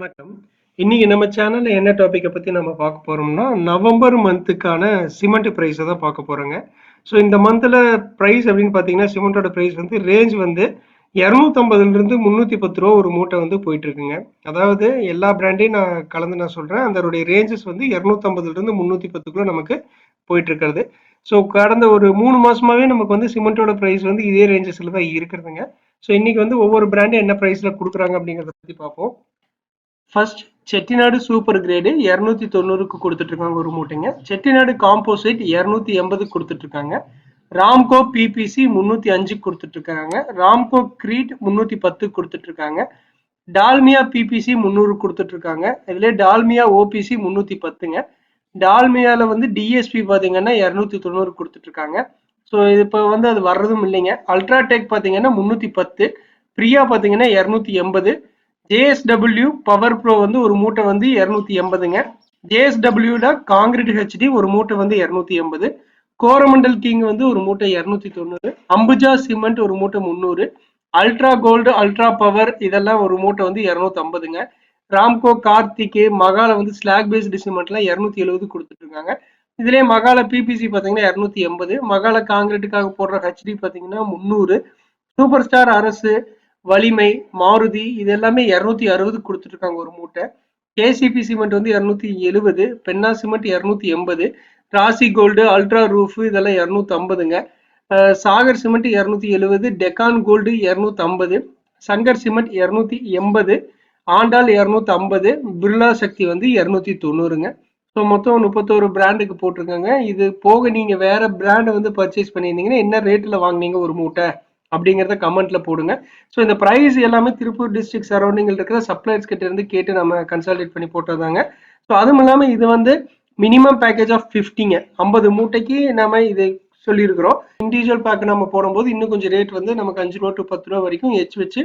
வணக்கம். இன்னைக்கு நம்ம சேனல்ல என்ன டாபிக்கை பத்தி நம்ம பார்க்க போறோம்னா நவம்பர் மந்த்துக்கான சிமெண்ட் பிரைஸை தான் பார்க்க போறோங்க. ஸோ இந்த மந்த்ல பிரைஸ் அப்படின்னு பார்த்தீங்கன்னா சிமெண்டோட பிரைஸ் வந்து ரேஞ்ச் வந்து இரநூத்தம்பதுலேருந்து முந்நூற்றி பத்து ரூபா ஒரு மூட்டை வந்து போயிட்டு இருக்குங்க அதாவது எல்லா பிராண்டையும் நான் கலந்து நான் சொல்கிறேன் அதனுடைய ரேஞ்சஸ் வந்து இரநூத்தம்பதுலேருந்து முந்நூற்றி பத்துக்குள்ளே நமக்கு போயிட்டு இருக்கிறது ஸோ கடந்த ஒரு மூணு மாசமாவே நமக்கு வந்து சிமெண்டோட ப்ரைஸ் வந்து இதே ரேஞ்சஸில் தான் இருக்கிறதுங்க. ஸோ இன்னைக்கு வந்து ஒவ்வொரு பிராண்டும் என்ன ப்ரைஸில் கொடுக்குறாங்க அப்படிங்கிறத பற்றி பார்ப்போம். ஃபர்ஸ்ட் செட்டிநாடு சூப்பர் கிரேடு இரநூத்தி தொண்ணூறுக்கு கொடுத்துட்டு இருக்காங்க ஒரு மூட்டைங்க. செட்டிநாடு காம்போசிட் இரநூத்தி எண்பதுக்கு கொடுத்துட்டு இருக்காங்க ராம்கோ பிபிசி முந்நூற்றி அஞ்சுக்கு கொடுத்துட்டு இருக்காங்க ராம்கோ கிரீட் முந்நூற்றி பத்துக்கு கொடுத்துட்டு இருக்காங்க டால்மியா பிபிசி முந்நூறு கொடுத்துட்டு இருக்காங்க இதுல டால்மியா ஓபிசி முந்நூற்றி பத்துங்க. டால்மியால வந்து டிஎஸ்பி பார்த்தீங்கன்னா இரநூத்தி தொண்ணூறு கொடுத்துட்டு இருக்காங்க ஸோ இப்போ வந்து அது வர்றதும் இல்லைங்க. அல்ட்ராடெக் பார்த்தீங்கன்னா முந்நூற்றி பத்து. பிரியா பார்த்தீங்கன்னா இரநூத்தி எண்பது. ஜேஎஸ்டபிள்யூ பவர் ப்ரோ வந்து ஒரு மூட்டை வந்து இரநூத்தி எண்பதுங்க. ஜேஎஸ்டபிள்யூல காங்கிரீட் ஹெச்டி ஒரு மூட்டை வந்து இரநூத்தி எண்பது. கோரமண்டல் கிங் வந்து ஒரு மூட்டை இரநூத்தி தொண்ணூறு. அம்புஜா சிமெண்ட் ஒரு மூட்டை முந்நூறு. அல்ட்ரா கோல்டு அல்ட்ரா பவர் இதெல்லாம் ஒரு மூட்டை வந்து இரநூத்தி ஐம்பதுங்க. ராம்கோ கார்த்திகே மகால வந்து ஸ்லாக் பேஸ்டு சிமெண்ட்லாம் இரநூத்தி எழுபது கொடுத்துட்டு இருக்காங்க இதுலேயே மகால பிபிசி பார்த்தீங்கன்னா இரநூத்தி எண்பது. மகால காங்கிரீட்டுக்காக போடுற ஹெச்டி பார்த்தீங்கன்னா முந்நூறு. சூப்பர் ஸ்டார் அரசு வலிமை மாருதி இது எல்லாமே இரநூத்தி அறுபது கொடுத்துட்ருக்காங்க ஒரு மூட்டை. கேசிபி சிமெண்ட் வந்து இரநூத்தி எழுபது பென்னா சிமெண்ட் இரநூத்தி எண்பது ராசி கோல்டு அல்ட்ரா ரூஃப் இதெல்லாம் இரநூத்தி ஐம்பதுங்க சாகர் சிமெண்ட் இரநூத்தி எழுபது டெக்கான் கோல்டு இரநூத்தி ஐம்பது சங்கர் சிமெண்ட் இரநூத்தி எண்பது ஆண்டாள் இரநூத்தி ஐம்பது பிர்லா சக்தி வந்து இரநூத்தி தொண்ணூறுங்க. ஸோ மொத்தம் முப்பத்தோரு பிராண்டுக்கு போட்டிருக்காங்க. இது போக நீங்கள் வேற பிராண்டை வந்து பர்ச்சேஸ் பண்ணியிருந்தீங்கன்னா என்ன ரேட்டில் வாங்குனீங்க ஒரு மூட்டை? அப்படிங்கிறத கமெண்ட்ல போடுங்க. ஸோ இந்த ப்ரைஸ் எல்லாமே திருப்பூர் டிஸ்ட்ரிக்ட் சரௌண்டிங்கில் இருக்கிற சப்ளையர்ஸ் கிட்ட இருந்து கேட்டு நம்ம கன்சல்டேட் பண்ணி போட்டதாங்க ஸோ அதுவும் இல்லாமல் இது வந்து மினிமம் பேக்கேஜ் ஆஃப் ஃபிஃப்டிங்க ஐம்பது மூட்டைக்கு நம்ம இது சொல்லியிருக்கிறோம். இண்டிவிஜுவல் பேக் நம்ம போடும்போது இன்னும் கொஞ்சம் ரேட் வந்து நமக்கு அஞ்சு ரூபா டு பத்து ரூபா வரைக்கும் எச்சு வச்சு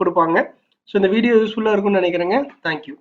கொடுப்பாங்க. ஸோ இந்த வீடியோ யூஸ்ஃபுல்லாக இருக்கும்னு நினைக்கிறேங்க. தேங்க்யூ